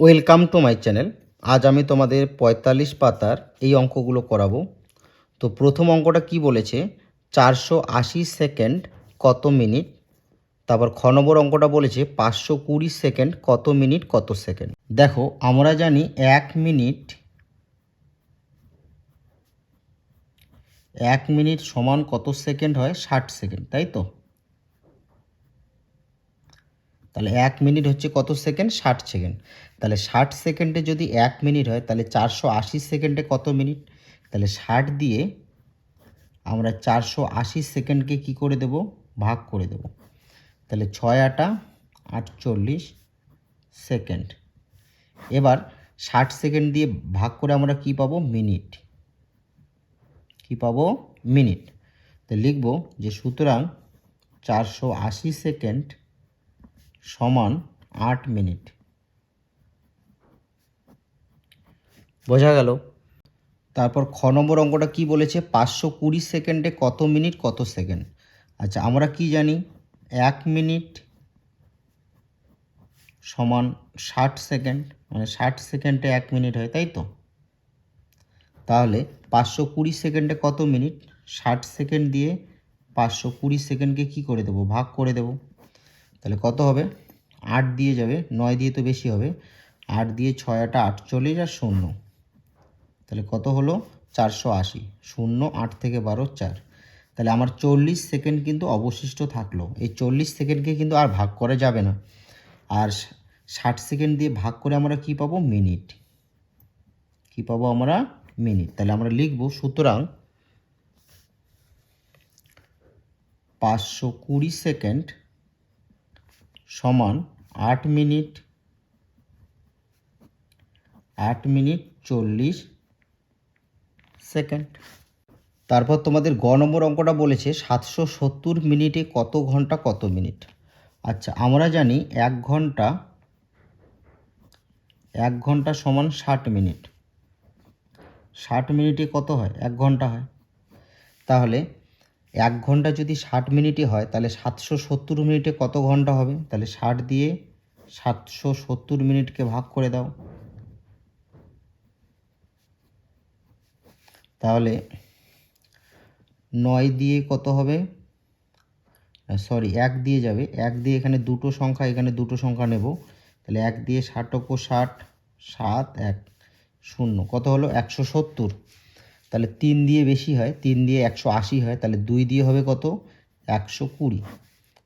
Welcome to my channel আজ আমি তোমাদের পঁয়তাল্লিশ পাতার এই অঙ্কগুলো করাবো। তো প্রথম অঙ্কটা কি বলেছে? চারশো আশি সেকেন্ড কত মিনিট? তারপর খ নম্বর অঙ্কটা বলেছে, পাঁচশো কুড়ি সেকেন্ড কত মিনিট, কত সেকেন্ড? দেখো, আমরা জানি এক মিনিট এক মিনিট সমান কত সেকেন্ড হয়? ষাট সেকেন্ড, তাই তো? তাহলে এক মিনিট হচ্ছে কত সেকেন্ড? ষাট সেকেন্ড। তাহলে ষাট সেকেন্ডে যদি এক মিনিট হয়, তাহলে চারশো আশি সেকেন্ডে কত মিনিট? তাহলে ষাট দিয়ে আমরা চারশো আশি সেকেন্ডকে কি করে দেব? ভাগ করে দেব। তাহলে ছয় আটা আটচল্লিশ সেকেন্ড। এবার ষাট সেকেন্ড দিয়ে ভাগ করে আমরা কি পাবো? মিনিট। কি পাবো? মিনিট। তো লিখব যে সুতরাং চারশো আশি সেকেন্ড সমান আট মিনিট। বোঝা গেল? তারপর খ নম্বর অঙ্কটা কি বলেছে? পাঁচশো কুড়ি সেকেন্ডে কত মিনিট, কত সেকেন্ড? আচ্ছা আমরা কি জানি? এক মিনিট সমান ষাট সেকেন্ড মানে ষাট সেকেন্ডে এক মিনিট হয়, তাই তো? তাহলে পাঁচশো কুড়ি সেকেন্ডে কত মিনিট? ষাট সেকেন্ড দিয়ে পাঁচশো কুড়ি সেকেন্ডকে কী করে দেবো? ভাগ করে দেবো। তাহলে কত হবে? আট দিয়ে যাবে, নয় দিয়ে তো বেশি হবে। আট দিয়ে ছয় আটা আটচল্লিশ আর শূন্য। তাহলে কত হলো? চারশো আশি। শূন্য, আট থেকে বারো, চার। তাহলে আমার চল্লিশ সেকেন্ড কিন্তু অবশিষ্ট থাকল। এই চল্লিশ সেকেন্ডকে কিন্তু আর ভাগ করা যাবে না। আর ষাট সেকেন্ড দিয়ে ভাগ করে আমরা কি পাবো? মিনিট। কি পাবো আমরা? মিনিট। তাহলে আমরা লিখব, সুতরাং পাঁচশো কুড়ি সেকেন্ড সমান আট মিনিট আট মিনিট চল্লিশ সেকেন্ড। তারপর তোমাদের গ নম্বর অঙ্কটা বলেছে সাতশো সত্তর মিনিটে কত ঘণ্টা কত মিনিট? আচ্ছা আমরা জানি এক ঘণ্টা এক ঘণ্টা সমান ষাট মিনিট। ষাট মিনিটে কত হয়? এক ঘণ্টা হয়। তাহলে এক ঘণ্টা যদি ষাট মিনিটই হয়, তাহলে সাতশো সত্তর মিনিটে কত ঘণ্টা হবে? তাহলে ষাট দিয়ে সাতশো সত্তর মিনিটকে ভাগ করে দাও। তাহলে নয় দিয়ে কত হবে? সরি, এক দিয়ে যাবে। এক দিয়ে এখানে দুটো সংখ্যা, এখানে দুটো সংখ্যা নেব। তাহলে এক দিয়ে ষাটক ষাট, সাত, এক, শূন্য, কত হলো? একশো সত্তর। তাহলে তিন দিয়ে বেশি হয়, তিন দিয়ে একশো আশি হয়, তাহলে দুই দিয়ে হবে কত? একশো কুড়ি।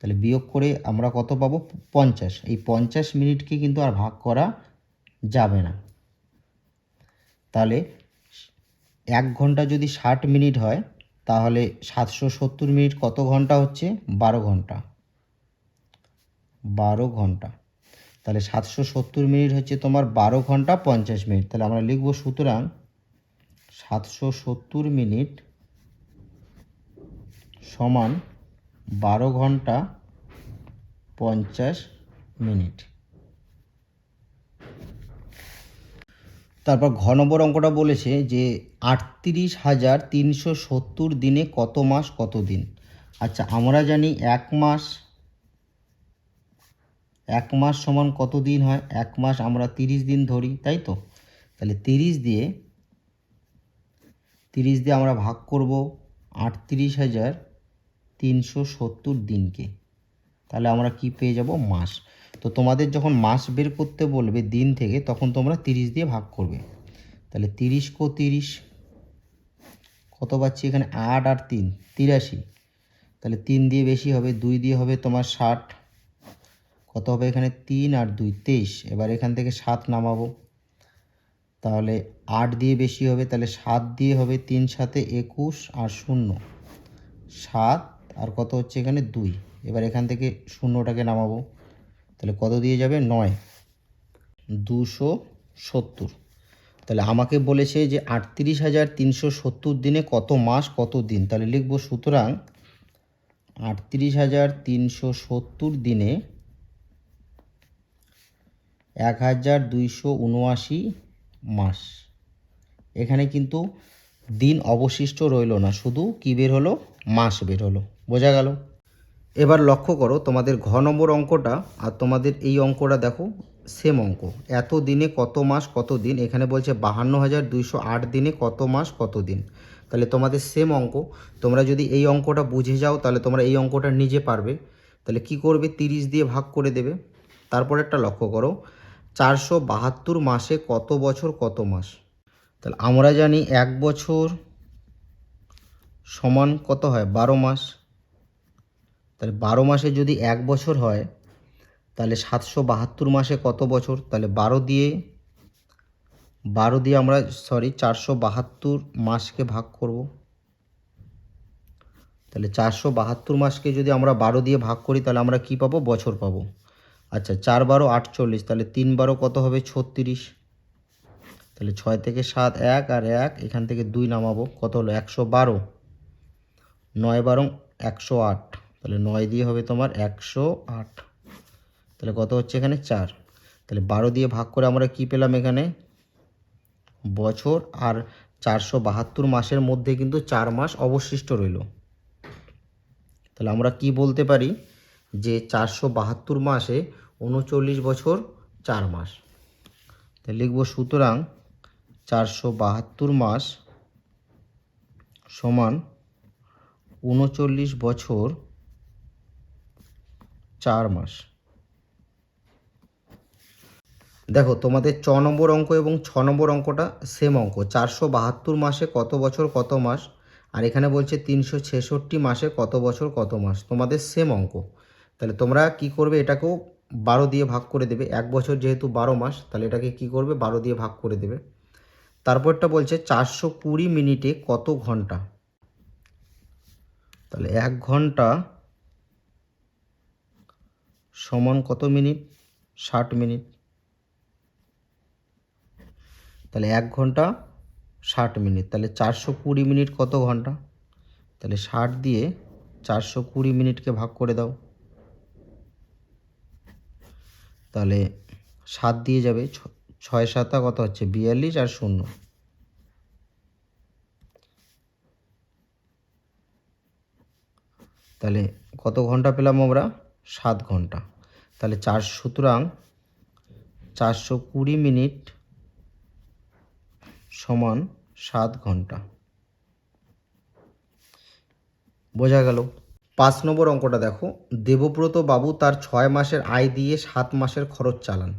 তাহলে বিয়োগ করে আমরা কত পাবো? পঞ্চাশ। এই পঞ্চাশ মিনিটকে কিন্তু আর ভাগ করা যাবে না। তাহলে এক ঘণ্টা যদি ষাট মিনিট হয়, তাহলে সাতশো সত্তর মিনিট কত ঘণ্টা হচ্ছে? বারো ঘণ্টা। বারো ঘণ্টা। তাহলে সাতশো সত্তর মিনিট হচ্ছে তোমার বারো ঘণ্টা পঞ্চাশ মিনিট। তাহলে আমরা লিখব সুতরাং সাতশো সত্তর মিনিট সমান বারো ঘণ্টা পঞ্চাশ মিনিট। তারপর ঘ নম্বর অঙ্কটা বলেছে যে আটত্রিশ হাজার তিনশো সত্তর দিনে কত মাস, কত দিন? আচ্ছা আমরা জানি এক মাস এক মাস সমান কত দিন হয়? এক মাস আমরা তিরিশ দিন ধরি, তাই তো? তাহলে তিরিশ দিয়ে তিরিশ দিয়ে আমরা ভাগ করব আটত্রিশ হাজার তিনশো সত্তর দিনকে। তাহলে আমরা কি পেয়ে যাব? মাস। তো তোমাদের যখন মাস বের করতে বলবে দিন থেকে, তখন তোমরা তিরিশ দিয়ে ভাগ করবে। তাহলে তিরিশ কো তিরিশ, কত পাচ্ছি এখানে? আট আর তিন, তিরাশি। তাহলে তিন দিয়ে বেশি হবে, দুই দিয়ে হবে তোমার ষাট। কত হবে এখানে? তিন আর দুই, তেইশ। এবার এখান থেকে সাত নামাবো। তাহলে আট দিয়ে বেশি হবে, তাহলে সাত দিয়ে হবে তিন সাথে একুশ আর শূন্য। সাত আর কত হচ্ছে এখানে? দুই। এবার এখান থেকে শূন্যটাকে নামাবো। তাহলে কত দিয়ে যাবে? নয়। দুশো সত্তর। তাহলে আমাকে বলেছে যে আটত্রিশ হাজার তিনশো সত্তর দিনে কত মাস, কত দিন? তাহলে লিখব সুতরাং আটত্রিশ হাজার তিনশো সত্তর দিনে এক হাজার দুইশো উনআশি মাস। এখানে কিন্তু দিন অবশিষ্ট রইল না, শুধু কী বের হলো? মাস বের হলো। বোঝা গেল? এবার লক্ষ্য করো, তোমাদের ঘ নম্বর অঙ্কটা আর তোমাদের এই অঙ্কটা দেখো সেম অঙ্ক। এত দিনে কত মাস, কত দিন? এখানে বলছে বাহান্ন হাজার দুইশো আট দিনে কত মাস, কত দিন? তাহলে তোমাদের সেম অঙ্ক। তোমরা যদি এই অঙ্কটা বুঝে যাও, তাহলে তোমরা এই অঙ্কটা নিজে পারবে। তাহলে কি করবে? তিরিশ দিয়ে ভাগ করে দেবে। তারপর একটা লক্ষ্য করো চারশো বাহাত্তর মাসে কত বছর, কত মাস? তাহলে আমরা জানি এক বছর সমান কত হয়? বারো মাস। তাহলে বারো মাসে যদি এক বছর হয়, তাহলে সাতশো বাহাত্তর মাসে কত বছর? তাহলে বারো দিয়ে বারো দিয়ে আমরা সরি চারশো বাহাত্তর মাসকে ভাগ করব। তাহলে চারশো বাহাত্তর মাসকে যদি আমরা বারো দিয়ে ভাগ করি, তাহলে আমরা কি পাবো? বছর পাবো। আচ্ছা চার বারো আটচল্লিশ, তাহলে তিন বারো কত হবে? ছত্রিশ। তাহলে ছয় থেকে সাত এক আর এক, এখান থেকে দুই নামাবো। কত হলো? একশো বারো। নয় বারো একশো আট। তাহলে নয় দিয়ে হবে তোমার একশো আট। তাহলে কত হচ্ছে এখানে? চার। তাহলে বারো দিয়ে ভাগ করে আমরা কি পেলাম এখানে? বছর আর চারশো বাহাত্তর মাসের মধ্যে কিন্তু চার মাস অবশিষ্ট রইল। তাহলে আমরা কি বলতে পারি? যে চারশো বাহাত্তর মাসে উনচল্লিশ বছর চার মাস। লিখব সুতরাং চারশো বাহাত্তর মাস সমান উনচল্লিশ বছর চার মাস। দেখো, তোমাদের চ নম্বর অঙ্ক এবং ছ নম্বর অঙ্কটা সেম অঙ্ক। চারশো বাহাত্তর মাসে কত বছর, কত মাস? আর এখানে বলছে তিনশো ছেষট্টি মাসে কত বছর, কত মাস? তোমাদের সেম অঙ্ক। তাহলে তোমরা কি করবে, এটাকেও বারো দিয়ে ভাগ করে দেবে, এক বছর যেহেতু বারো মাস, তাহলে এটাকে কি করবে? বারো দিয়ে ভাগ করে দেবে। তারপরটা বলছে চারশো কুড়ি মিনিটে কত ঘণ্টা? তাহলে এক ঘণ্টা সমান কত মিনিট? ষাট মিনিট। তাহলে এক ঘণ্টা ষাট মিনিট। তাহলে চারশো কুড়ি মিনিট কত ঘণ্টা? তাহলে ষাট দিয়ে চারশো কুড়ি মিনিটকে ভাগ করে দাও। তাহলে সাত দিয়ে যাবে ছয় সাতা কত হচ্ছে? বিয়াল্লিশ আর শূন্য। তাহলে কত ঘণ্টা পেলাম আমরা? সাত ঘণ্টা। তাহলে চার, সুতরাং চারশো কুড়ি মিনিট সমান সাত ঘণ্টা। বোঝা গেল? পাঁচ নম্বর অঙ্কটা দেখো। দেবব্রত বাবু তার ছয় মাসের আয় দিয়ে সাত মাসের খরচ চালান।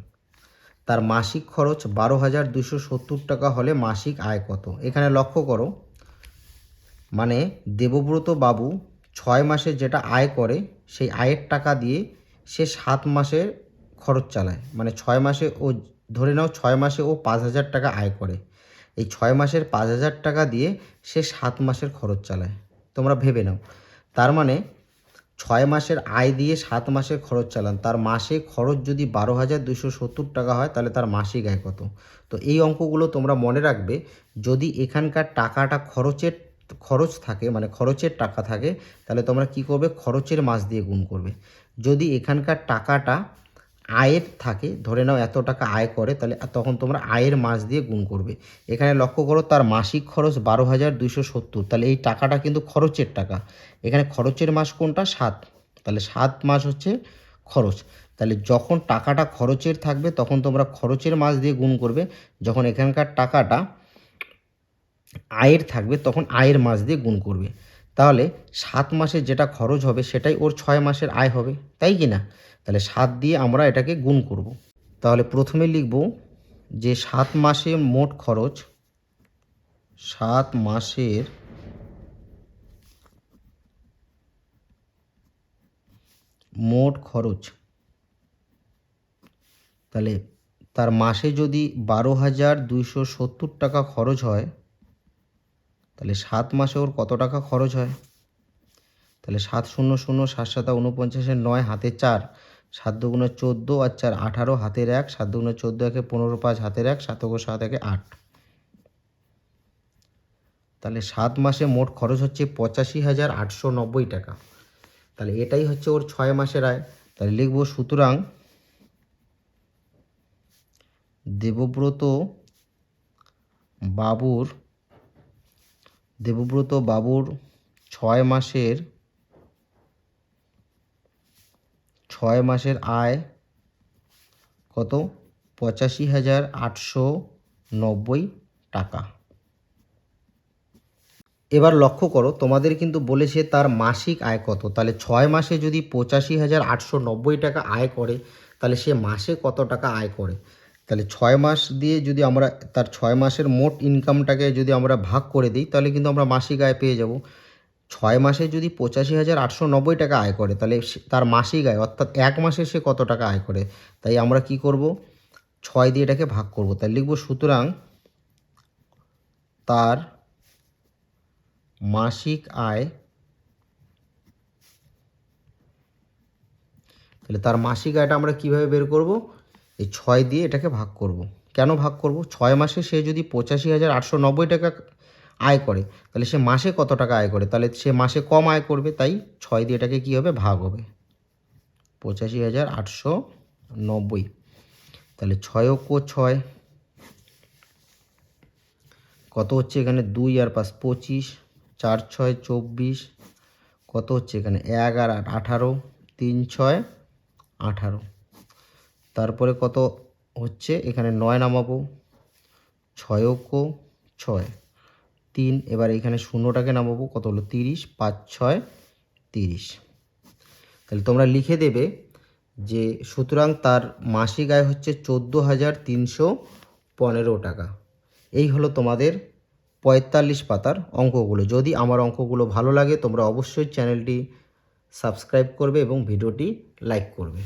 তার মাসিক খরচ বারো হাজার দুশো সত্তর টাকা হলে মাসিক আয় কত? এখানে লক্ষ্য করো। মানে দেবব্রত বাবু ছয় মাসে যেটা আয় করে, সেই আয়ের টাকা দিয়ে সে সাত মাসের খরচ চালায়। মানে ছয় মাসে ও, ধরে নাও ছয় মাসে ও পাঁচ হাজার টাকা আয় করে। এই ছয় মাসের পাঁচ হাজার টাকা দিয়ে সে সাত মাসের খরচ চালায়। তোমরা ভেবে নাও। তার মানে ছয় মাসের আয় দিয়ে সাত মাসের খরচ চালান। তার মাসে খরচ যদি বারো হাজার দুশো সত্তর টাকা হয়, তাহলে তার মাসিক আয় কত? তো এই অঙ্কগুলো তোমরা মনে রাখবে, যদি এখানকার টাকাটা খরচের, খরচ থাকে মানে খরচের টাকা থাকে, তাহলে তোমরা কি করবে? খরচের মাস দিয়ে গুণ করবে। যদি এখানকার টাকাটা আয়ের থাকে, ধরে নাও এত টাকা আয় করে, তাহলে তখন তোমরা আয়ের মাস দিয়ে গুণ করবে। এখানে লক্ষ্য করো, তার মাসিক খরচ বারো হাজার দুইশো সত্তর। তাহলে এই টাকাটা কিন্তু খরচের টাকা। এখানে খরচের মাস কোনটা? সাত। তাহলে সাত মাস হচ্ছে খরচ। তাহলে যখন টাকাটা খরচের থাকবে, তখন তোমরা খরচের মাস দিয়ে গুণ করবে। যখন এখানকার টাকাটা আয়ের থাকবে, তখন আয়ের মাস দিয়ে গুণ করবে। তাহলে সাত মাসে যেটা খরচ হবে সেটাই ওর ছয় মাসের আয় হবে, তাই কি না? তাহলে সাত দিয়ে আমরা এটাকে গুণ করব। তাহলে প্রথমে লিখব যে সাত মাসে মোট খরচ, সাত মাসের মোট খরচ, তাহলে তার মাসে যদি বারো হাজার দুইশো সত্তর টাকা খরচ হয় তাহলে সাত মাসে ওর কত টাকা খরচ হয়? তাহলে সাত শূন্য শূন্য সাত সাতা উনপঞ্চাশের নয় হাতে চার, সাত দুগুণে চোদ্দ আর চার আঠারো হাতের এক, সাত দুগুণে চোদ্দ একে পনেরো পাঁচ হাতের এক, সাত গো সাত একে আট। তাহলে সাত মাসে মোট খরচ হচ্ছে পঁচাশি হাজার আটশো নব্বই টাকা। তাহলে এটাই হচ্ছে ওর ছয় মাসের আয়। তাহলে লিখব, সুতরাং দেবব্রত বাবুর দেবব্রত বাবুর ছয় মাসের ছয় মাসের আয় কত? পঁচাশি হাজার আটশো নব্বই টাকা। এবার লক্ষ্য করো, তোমাদের কিন্তু বলেছে তার মাসিক আয় কত। তাহলে ছয় মাসে যদি পঁচাশি হাজার আটশো নব্বই টাকা আয় করে, তাহলে সে মাসে কত টাকা আয় করে? তাহলে ছয় মাস দিয়ে যদি আমরা তার ছয় মাসের মোট ইনকামটাকে যদি আমরা ভাগ করে দিই, তাহলে কিন্তু আমরা মাসিক আয় পেয়ে যাব। ছয় মাসে যদি পঁচাশি হাজার আটশো নব্বই টাকা আয় করে, তাহলে তার মাসিক আয়, অর্থাৎ এক মাসে সে কত টাকা আয় করে? তাই আমরা কি করব? ছয় দিয়ে এটাকে ভাগ করব। তাই লিখব সুতরাং তার মাসিক আয়, তাহলে তার মাসিক আয়টা আমরা কীভাবে বের করব? এই ছয় দিয়ে এটাকে ভাগ করব। কেন ভাগ করব? ছয় মাসে সে যদি পঁচাশি হাজার আটশো নব্বই টাকা আয় করে, তাহলে সে মাসে কত টাকা আয় করে? তাহলে সে মাসে কম আয় করবে, তাই ছয় দিয়ে এটাকে কী হবে? ভাগ হবে। পঁচাশি হাজার আটশো নব্বই। তাহলে ছয় ও ছয়। কত হচ্ছে এখানে? দুই আর পাঁচ পঁচিশ। চার ছয় চব্বিশ। কত হচ্ছে এখানে? এক আর আট আঠারো। তিন ছয় আঠারো। তারপরে কত হচ্ছে? এখানে নয় নামাবো। ছয় কো ছয়। তিন, এবার এখানে শূন্যটাকে নামাবো। কত হলো? তিরিশ, পাঁচ, ছয়, তিরিশ। তাহলে তোমরা লিখে দেবে যে সুতরাং তার মাসিক আয় হচ্ছে চোদ্দ হাজার তিনশো পনেরো টাকা। এই হলো তোমাদের পঁয়তাল্লিশ পাতার অঙ্কগুলো। যদি আমার অঙ্কগুলো ভালো লাগে, তোমরা অবশ্যই চ্যানেলটি সাবস্ক্রাইব করবে এবং ভিডিওটি লাইক করবে।